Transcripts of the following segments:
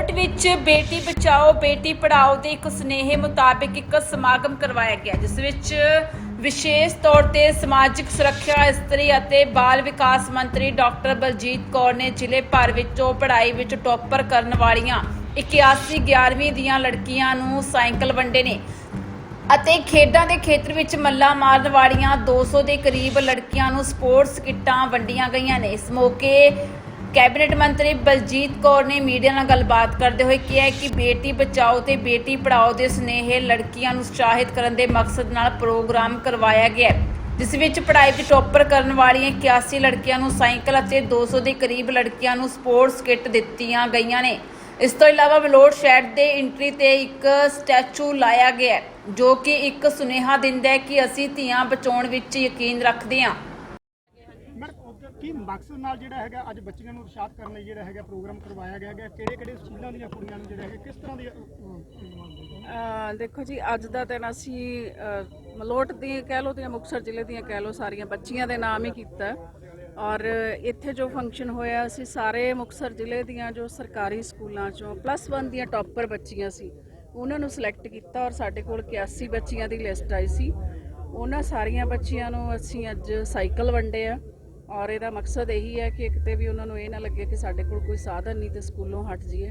ਮਲੋਟ ਵਿੱਚ ਬੇਟੀ ਬਚਾਓ, ਬੇਟੀ ਪੜਾਓ ਦੇ ਇੱਕ ਸੁਨੇਹੇ ਮੁਤਾਬਿਕ ਇੱਕ ਸਮਾਗਮ ਕਰਵਾਇਆ ਗਿਆ, ਜਿਸ ਵਿੱਚ ਵਿਸ਼ੇਸ਼ ਤੌਰ ਤੇ ਸਮਾਜਿਕ ਸੁਰੱਖਿਆ ਇਸਤਰੀ ਅਤੇ ਬਾਲ ਵਿਕਾਸ ਮੰਤਰੀ ਡਾਕਟਰ ਬਲਜੀਤ ਕੌਰ ਨੇ ਜ਼ਿਲ੍ਹੇ ਭਰ ਵਿੱਚੋਂ ਪੜ੍ਹਾਈ ਵਿੱਚ ਟੌਪਰ ਕਰਨ ਵਾਲੀਆਂ 81 11ਵੀਂ ਦੀਆਂ ਲੜਕੀਆਂ ਨੂੰ ਸਾਈਕਲ ਵੰਡੇ ਨੇ ਅਤੇ ਖੇਡਾਂ ਦੇ ਖੇਤਰ ਵਿੱਚ ਮੱਲਾ ਮਾਰਨ ਵਾਲੀਆਂ 200 ਦੇ ਕਰੀਬ ਲੜਕੀਆਂ ਨੂੰ ਸਪੋਰਟਸ ਕਿੱਟਾਂ ਵੰਡੀਆਂ ਗਈਆਂ ਨੇ। ਇਸ ਮੌਕੇ ਕੈਬਨਿਟ ਮੰਤਰੀ ਬਲਜੀਤ ਕੌਰ ਨੇ ਮੀਡੀਆ ਨਾਲ ਗੱਲਬਾਤ ਕਰਦੇ ਹੋਏ ਕਿਹਾ ਕਿ ਬੇਟੀ ਬਚਾਓ ਤੇ ਬੇਟੀ ਪੜਾਓ ਦੇ ਸੁਨੇਹੇ ਲੜਕੀਆਂ ਨੂੰ ਉਤਸ਼ਾਹਿਤ ਕਰਨ ਦੇ ਮਕਸਦ ਨਾਲ ਪ੍ਰੋਗਰਾਮ ਕਰਵਾਇਆ ਗਿਆ ਜਿਸ ਵਿੱਚ ਪੜ੍ਹਾਈ ਵਿੱਚ ਟੌਪਰ ਕਰਨ ਵਾਲੀਆਂ 81 ਲੜਕੀਆਂ ਨੂੰ ਸਾਈਕਲ ਅਤੇ 200 ਦੇ ਕਰੀਬ ਲੜਕੀਆਂ ਨੂੰ ਸਪੋਰਟਸ ਕਿੱਟ ਦਿੱਤੀਆਂ ਗਈਆਂ ਨੇ। ਇਸ ਤੋਂ ਇਲਾਵਾ ਬਲੋਡ ਸ਼ੈਡ ਦੇ ਐਂਟਰੀ ਤੇ ਇੱਕ ਸਟੈਚੂ ਲਾਇਆ ਗਿਆ ਜੋ ਕਿ ਇੱਕ ਸੁਨੇਹਾ ਦਿੰਦਾ ਹੈ ਕਿ ਅਸੀਂ ਧੀਆਂ ਬਚਾਉਣ ਵਿੱਚ ਯਕੀਨ ਰੱਖਦੇ ਹਾਂ। ਕੀ ਮਕਸਦ ਨਾਲ ਜਿਹੜਾ ਹੈਗਾ ਅੱਜ ਬੱਚੀਆਂ ਨੂੰ ਉਤਸ਼ਾਹਤ ਕਰਨ ਲਈ ਜਿਹੜਾ ਹੈਗਾ ਪ੍ਰੋਗਰਾਮ ਕਰਵਾਇਆ ਗਿਆ ਹੈ ਕਿਹੜੇ ਕਿਹੜੇ ਸਕੂਲਾਂ ਦੀਆਂ ਕੁੜੀਆਂ ਨੂੰ ਜਿਹੜਾ ਹੈਗਾ ਕਿਸ ਤਰ੍ਹਾਂ ਦੀ ਅਹ ਦੇਖੋ ਜੀ ਅੱਜ ਦਾ ਦਿਨ ਅਸੀਂ ਅਹ, ਮਲੋਟ ਦੀ ਕਹਿ ਲਓ ਤੇ ਮੁਕਤਸਰ ਜ਼ਿਲ੍ਹੇ ਦੀਆਂ ਕਹਿ ਲਓ ਸਾਰੀਆਂ ਬੱਚੀਆਂ ਦੇ ਨਾਮ ਹੀ ਕੀਤਾ। ਹੈ। ਔਰ ਇੱਥੇ ਜੋ ਫੰਕਸ਼ਨ ਹੋਇਆ ਅਸੀਂ ਸਾਰੇ ਮੁਕਤਸਰ ਜ਼ਿਲ੍ਹੇ ਦੀਆਂ ਜੋ ਸਰਕਾਰੀ ਸਕੂਲਾਂ ਚੋਂ ਪਲੱਸ 1 ਦੀਆਂ ਟੌਪਰ ਬੱਚੀਆਂ ਸੀ ਉਹਨਾਂ ਨੂੰ ਸਿਲੈਕਟ ਕੀਤਾ ਔਰ ਸਾਡੇ ਕੋਲ 81 ਬੱਚੀਆਂ ਦੀ ਲਿਸਟ ਆਈ ਸੀ। ਉਹਨਾਂ ਸਾਰੀਆਂ ਬੱਚੀਆਂ ਨੂੰ ਅਸੀਂ ਅੱਜ ਸਾਈਕਲ ਵੰਡੇ ਆ। ਔਰ ਇਹਦਾ ਮਕਸਦ ਇਹੀ ਹੈ ਕਿ ਕਿਤੇ ਵੀ ਉਹਨਾਂ ਨੂੰ ਇਹ ਨਾ ਲੱਗੇ ਕਿ ਸਾਡੇ ਕੋਲ ਕੋਈ ਸਾਧਨ ਨਹੀਂ ਤੇ ਸਕੂਲੋਂ ਹਟ ਜਾਈਏ।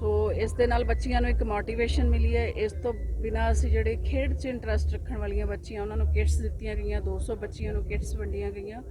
ਸੋ ਇਸ ਦੇ ਨਾਲ ਬੱਚੀਆਂ ਨੂੰ ਇੱਕ ਮੋਟੀਵੇਸ਼ਨ ਮਿਲੀ ਹੈ। ਇਸ ਤੋਂ ਬਿਨਾਂ ਅਸੀਂ ਜਿਹੜੇ ਖੇਡ 'ਚ ਇੰਟਰਸਟ ਰੱਖਣ ਵਾਲੀਆਂ ਬੱਚੀਆਂ, ਉਹਨਾਂ ਨੂੰ ਕਿਟਸ ਦਿੱਤੀਆਂ ਗਈਆਂ 200 ਬੱਚੀਆਂ ਨੂੰ ਕਿਟਸ ਵੰਡੀਆਂ ਗਈਆਂ।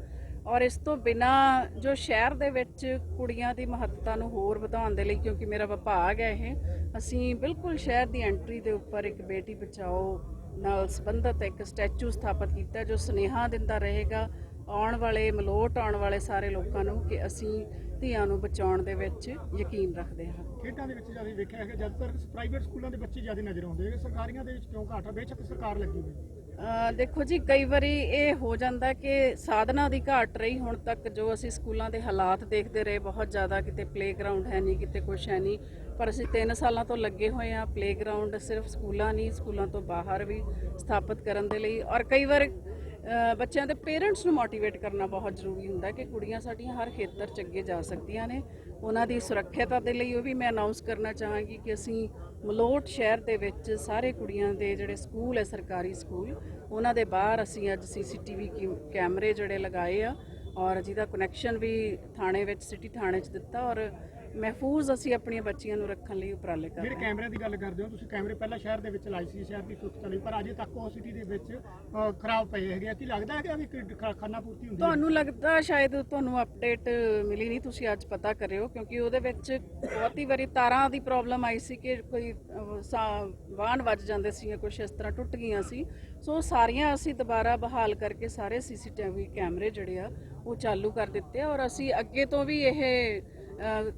ਔਰ ਇਸ ਤੋਂ ਬਿਨਾਂ ਜੋ ਸ਼ਹਿਰ ਦੇ ਵਿੱਚ ਕੁੜੀਆਂ ਦੀ ਮਹੱਤਤਾ ਨੂੰ ਹੋਰ ਵਧਾਉਣ ਦੇ ਲਈ, ਕਿਉਂਕਿ ਮੇਰਾ ਵਿਭਾਗ ਹੈ ਇਹ, ਅਸੀਂ ਬਿਲਕੁਲ ਸ਼ਹਿਰ ਦੀ ਐਂਟਰੀ ਦੇ ਉੱਪਰ ਇੱਕ ਬੇਟੀ ਬਚਾਓ ਨਾਲ ਸੰਬੰਧਿਤ ਇੱਕ ਸਟੈਚੂ ਸਥਾਪਿਤ ਕੀਤਾ ਜੋ ਸੁਨੇਹਾ ਦਿੰਦਾ ਰਹੇਗਾ। ਆਉਣ ਵਾਲੇ ਮਲੋਟ ਆਉਣ ਵਾਲੇ ਸਾਰੇ ਲੋਕਾਂ ਨੂੰ ਕਿ ਅਸੀਂ ਧੀਆਂ ਨੂੰ ਬਚਾਉਣ ਦੇ ਵਿੱਚ ਯਕੀਨ ਰੱਖਦੇ ਹਾਂ। ਖੇਡਾਂ ਦੇ ਵਿੱਚ ਜ਼ਿਆਦਾ ਵੇਖਿਆ ਹੈਗਾ ਜ਼ਿਆਦਾਤਰ ਪ੍ਰਾਈਵੇਟ ਸਕੂਲਾਂ ਦੇ ਬੱਚੇ ਜ਼ਿਆਦਾ ਨਜ਼ਰ ਆਉਂਦੇ ਹੈਗੇ। ਸਰਕਾਰੀਆਂ ਦੇ ਵਿੱਚ ਕਿਉਂ ਘੱਟ ਬੇਸ਼ੱਕ ਸਰਕਾਰ ਲੱਗੀ ਹੋਈ ਦੇਖੋ ਜੀ ਕਈ ਵਾਰੀ ਇਹ ਹੋ ਜਾਂਦਾ ਕਿ ਸਾਧਨਾ ਦੀ ਘਾਟ ਰਹੀ ਹੁਣ ਤੱਕ ਜੋ ਅਸੀਂ ਸਕੂਲਾਂ ਦੇ ਹਾਲਾਤ ਦੇਖਦੇ ਰਹੇ ਬਹੁਤ ਜ਼ਿਆਦਾ ਕਿਤੇ ਪਲੇਗਰਾਉਂਡ ਹੈ ਨਹੀਂ ਕਿਤੇ ਕੁਝ ਹੈ ਨਹੀਂ। ਪਰ ਅਸੀਂ 3 ਸਾਲਾਂ ਤੋਂ ਲੱਗੇ ਹੋਏ ਆ ਪਲੇਗਰਾਉਂਡ ਸਿਰਫ ਸਕੂਲਾਂ ਨਹੀਂ ਸਕੂਲਾਂ ਤੋਂ ਬਾਹਰ ਵੀ ਸਥਾਪਿਤ ਕਰਨ ਦੇ ਲਈ। ਔਰ ਕਈ ਵਾਰ ਬੱਚਿਆਂ ਦੇ ਪੇਰੈਂਟਸ ਨੂੰ ਮੋਟੀਵੇਟ ਕਰਨਾ ਬਹੁਤ ਜ਼ਰੂਰੀ ਹੁੰਦਾ ਕਿ ਕੁੜੀਆਂ ਸਾਡੀਆਂ ਹਰ ਖੇਤਰ 'ਚ ਅੱਗੇ ਜਾ ਸਕਦੀਆਂ ਨੇ। ਉਹਨਾਂ ਦੀ ਸੁਰੱਖਿਅਤਾ ਦੇ ਲਈ ਉਹ ਵੀ ਮੈਂ ਅਨਾਉਂਸ ਕਰਨਾ ਚਾਹਾਂਗੀ ਕਿ ਅਸੀਂ ਮਲੋਟ ਸ਼ਹਿਰ ਦੇ ਵਿੱਚ ਸਾਰੇ ਕੁੜੀਆਂ ਦੇ ਜਿਹੜੇ ਸਕੂਲ ਹੈ, ਸਰਕਾਰੀ ਸਕੂਲ, ਉਹਨਾਂ ਦੇ ਬਾਹਰ ਅਸੀਂ ਅੱਜ ਸੀਸੀਟੀਵੀ ਕੈਮਰੇ ਜਿਹੜੇ ਲਗਾਏ ਆ ਔਰ ਜਿਹਦਾ ਕਨੈਕਸ਼ਨ ਵੀ ਥਾਣੇ ਵਿੱਚ ਸਿਟੀ ਥਾਣੇ 'ਚ ਦਿੱਤਾ ਔਰ ਮਹਿਫੂਜ਼ ਅਸੀਂ ਆਪਣੀਆਂ ਬੱਚੀਆਂ ਨੂੰ ਰੱਖਣ ਲਈ ਉਪਰਾਲੇ ਕਰ ਰਹੇ ਜਿਹੜੇ ਹਾਂ। ਕੈਮਰੇ ਦੀ ਗੱਲ ਕਰਦੇ ਹੋ ਤੁਸੀਂ ਕੈਮਰੇ ਪਹਿਲਾਂ ਸ਼ਹਿਰ ਦੇ ਵਿੱਚ ਲਾਈ ਸੀ ਸ਼ਹਿਰ ਦੀ ਸੁਰੱਖਿਆ ਲਈ ਪਰ ਅਜੇ ਤੱਕ ਉਹ ਸਿਟੀ ਦੇ ਵਿੱਚ ਅ, ਖਰਾਬ ਪਏ ਹੈਗੇ ਆ। ਕੀ ਲੱਗਦਾ ਹੈ ਕਿ ਵੀ ਖ- ਖਾਨਾ ਪੂਰਤੀ ਹੁੰਦੀ ਹੈ? ਤੁਹਾਨੂੰ ਲੱਗਦਾ ਸ਼ਾਇਦ ਤੁਹਾਨੂੰ ਅਪਡੇਟ ਮਿਲੀ ਨਹੀਂ ਤੁਸੀਂ ਅੱਜ ਪਤਾ ਕਰਿਓ ਕਿਉਂਕਿ ਉਹਦੇ ਵਿੱਚ ਬਹੁਤੀ ਵਾਰੀ ਤਾਰਾਂ ਦੀ ਪ੍ਰੋਬਲਮ ਆਈ ਸੀ ਕਿ ਕੋਈ ਅਹ, ਸਾ- ਵਾਹਨ ਵੱਜ ਜਾਂਦੇ ਸੀ ਜਾਂ ਕੁਝ ਇਸ ਤਰ੍ਹਾਂ ਟੁੱਟ ਗਈਆਂ ਸੀ। ਸੋ ਸਾਰੀਆਂ ਅਸੀਂ ਦੁਬਾਰਾ ਬਹਾਲ ਕਰਕੇ ਸਾਰੇ ਸੀਸੀਟੀਵੀ ਕੈਮਰੇ ਜਿਹੜੇ ਆ ਉਹ ਚਾਲੂ ਕਰ ਦਿੱਤੇ ਆ। ਔਰ ਅਸੀਂ ਅੱਗੇ ਤੋਂ ਵੀ ਇਹ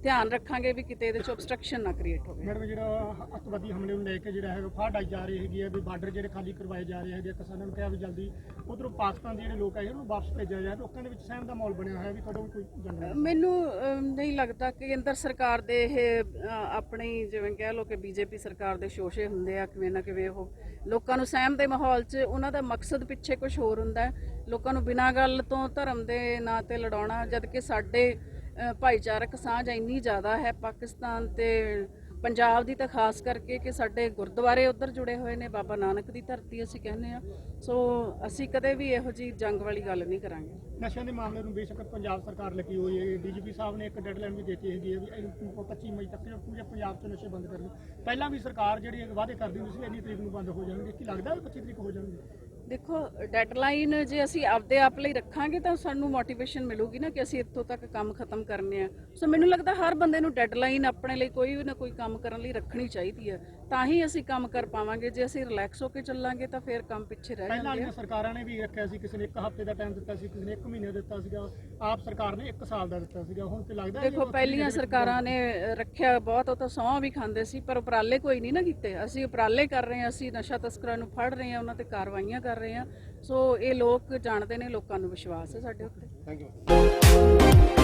ਧਿਆਨ ਰੱਖਾਂਗੇ ਵੀ ਕਿਤੇ ਇਹਦੇ ਚ ਆਬਸਟਰਕਸ਼ਨ ਨਾ ਕ੍ਰੀਏਟ ਹੋਵੇ। ਮੈਡਮ ਜਿਹੜਾ ਅੱਤਵਾਦੀ ਹਮਲੇ ਨੂੰ ਲੈ ਕੇ ਜਿਹੜਾ ਹੈਗਾ ਫਾੜ ਆਈ ਜਾ ਰਹੀ ਹੈਗੀ ਹੈ ਵੀ ਬਾਰਡਰ ਜਿਹੜੇ ਖਾਲੀ ਕਰਵਾਏ ਜਾ ਰਹੇ ਹੈਗੇ ਕਿਸਾਨਾਂ ਨੂੰ ਕਿਹਾ ਵੀ ਜਲਦੀ ਉਧਰੋਂ ਪਾਕਿਸਤਾਨ ਦੇ ਜਿਹੜੇ ਲੋਕ ਆਏ ਉਹਨੂੰ ਵਾਪਸ ਭੇਜਿਆ ਜਾਏ। ਲੋਕਾਂ ਦੇ ਵਿੱਚ ਸਹਿਮ ਦਾ ਮਾਹੌਲ ਬਣਿਆ ਹੋਇਆ ਵੀ ਕਦੋਂ ਕੋਈ ਜੰਗ ਮੈਨੂੰ ਨਹੀਂ ਲੱਗਦਾ ਕਿ ਕੇਂਦਰ ਸਰਕਾਰ ਦੇ ਇਹ ਆਪਣੀ ਜਿਵੇਂ ਕਹਿ ਲਓ ਕਿ ਬੀਜੇਪੀ ਸਰਕਾਰ ਦੇ ਸ਼ੋਸ਼ੇ ਹੁੰਦੇ ਆ ਕਿਵੇਂ ਨਾ ਕਿਵੇਂ ਉਹ ਲੋਕਾਂ ਨੂੰ ਸਹਿਮ ਦੇ ਮਾਹੌਲ 'ਚ ਉਹਨਾਂ ਦਾ ਮਕਸਦ ਪਿੱਛੇ ਕੁਝ ਹੋਰ ਹੁੰਦਾ ਲੋਕਾਂ ਨੂੰ ਬਿਨਾਂ ਗੱਲ ਤੋਂ ਧਰਮ ਦੇ ਨਾਂ ਤੇ ਲੜਾਉਣਾ ਜਦ ਕਿ ਸਾਡੇ ਭਾਈਚਾਰਕ ਸਾਂਝ ਇੰਨੀ ਜ਼ਿਆਦਾ ਹੈ ਪਾਕਿਸਤਾਨ ਤੇ ਪੰਜਾਬ ਦੀ ਤਾਂ ਖਾਸ ਕਰਕੇ ਕਿ ਸਾਡੇ ਗੁਰਦੁਆਰੇ ਉੱਧਰ ਜੁੜੇ ਹੋਏ ਨੇ, ਬਾਬਾ ਨਾਨਕ ਦੀ ਧਰਤੀ ਅਸੀਂ ਕਹਿੰਦੇ ਆ ਸੋ ਅਸੀਂ ਕਦੇ ਵੀ ਇਹੋ ਜੀ ਜੰਗ ਵਾਲੀ ਗੱਲ ਨਹੀਂ ਕਰਾਂਗੇ। ਨਸ਼ਿਆਂ ਦੇ ਮਾਮਲੇ ਨੂੰ ਬੇਸ਼ੱਕ ਪੰਜਾਬ ਸਰਕਾਰ ਲੱਗੀ ਹੋਈ ਹੈ। ਡੀਜੀਪੀ ਸਾਹਿਬ ਨੇ ਇੱਕ ਡੈਡਲਾਈਨ ਵੀ ਦਿੱਤੀ ਹੈਗੀ ਹੈ ਵੀ ਇਹਨੂੰ 25 ਮਈ ਤੱਕ ਪੂਰੇ ਪੰਜਾਬ 'ਚ ਨਸ਼ੇ ਬੰਦ ਕਰਨੇ ਪਹਿਲਾਂ ਵੀ ਸਰਕਾਰ ਜਿਹੜੀ ਵਾਅਦੇ ਕਰਦੀ ਹੁੰਦੀ ਸੀ ਇੰਨੀ ਤਰੀਕ ਨੂੰ ਬੰਦ ਹੋ ਜਾਣਗੇ। ਕੀ ਲੱਗਦਾ ਵੀ 25 ਤਰੀਕ ਹੋ ਜਾਣਗੇ? ਦੇਖੋ ਡੈਡਲਾਈਨ ਜੇ ਅਸੀਂ ਆਪਦੇ ਆਪ ਲਈ ਰੱਖਾਂਗੇ ਤਾਂ ਸਾਨੂੰ ਮੋਟੀਵੇਸ਼ਨ ਮਿਲੂਗੀ ਨਾ ਕਿ ਅਸੀਂ ਇੱਥੋਂ ਤੱਕ ਕੰਮ ਖਤਮ ਕਰਨੇ ਆ। ਸੋ ਮੈਨੂੰ ਲੱਗਦਾ ਹਰ ਬੰਦੇ ਨੂੰ ਡੈਡਲਾਈਨ ਆਪਣੇ ਲਈ ਕੋਈ ਨਾ ਕੋਈ ਕੰਮ ਕਰਨ ਲਈ ਰੱਖਣੀ ਚਾਹੀਦੀ ਹੈ ਤਾਂ ਹੀ ਅਸੀਂ ਕੰਮ ਕਰ ਪਾਵਾਂਗੇ। ਜੇ ਅਸੀਂ ਰਿਲੈਕਸ ਹੋ ਕੇ ਚੱਲਾਂਗੇ ਤਾਂ ਫਿਰ ਕੰਮ ਪਿੱਛੇ ਰਹਿ ਪਹਿਲਾਂ ਜਾਣਗੇ ਵਾਲੀਆਂ ਸਰਕਾਰਾਂ ਨੇ ਵੀ ਰੱਖਿਆ ਸੀ ਕਿਸੇ ਨੇ ਇੱਕ ਹਫ਼ਤੇ ਦਾ ਟਾਈਮ ਦਿੱਤਾ ਸੀ ਕਿਸੇ ਨੇ ਇੱਕ ਮਹੀਨੇ ਦਿੱਤਾ ਸੀਗਾ। ਆਪ ਸਰਕਾਰ ਨੇ ਇੱਕ ਸਾਲ ਦਾ ਦਿੱਤਾ ਸੀਗਾ। ਹੁਣ ਤੇ ਲੱਗਦਾ ਦੇਖੋ ਪਹਿਲੀਆਂ ਸਰਕਾਰਾਂ ਨੇ ਰੱਖਿਆ ਬਹੁਤ ਉਹ ਤਾਂ ਸਹੁੰ ਵੀ ਖਾਂਦੇ ਸੀ ਪਰ ਉਪਰਾਲੇ ਕੋਈ ਨਹੀਂ ਨਾ ਕੀਤੇ। ਅਸੀਂ ਉਪਰਾਲੇ ਕਰ ਰਹੇ ਹਾਂ ਅਸੀਂ ਨਸ਼ਾ ਤਸਕਰਾਂ ਨੂੰ ਫੜ ਰਹੇ ਹਾਂ ਉਹਨਾਂ ਤੇ ਕਾਰਵਾਈਆਂ ਕਰ ਰਹੇ ਹਾਂ। ਸੋ ਇਹ ਲੋਕ ਜਾਣਦੇ ਨੇ ਲੋਕਾਂ ਨੂੰ ਵਿਸ਼ਵਾਸ ਹੈ ਸਾਡੇ ਉੱਤੇ। Thank you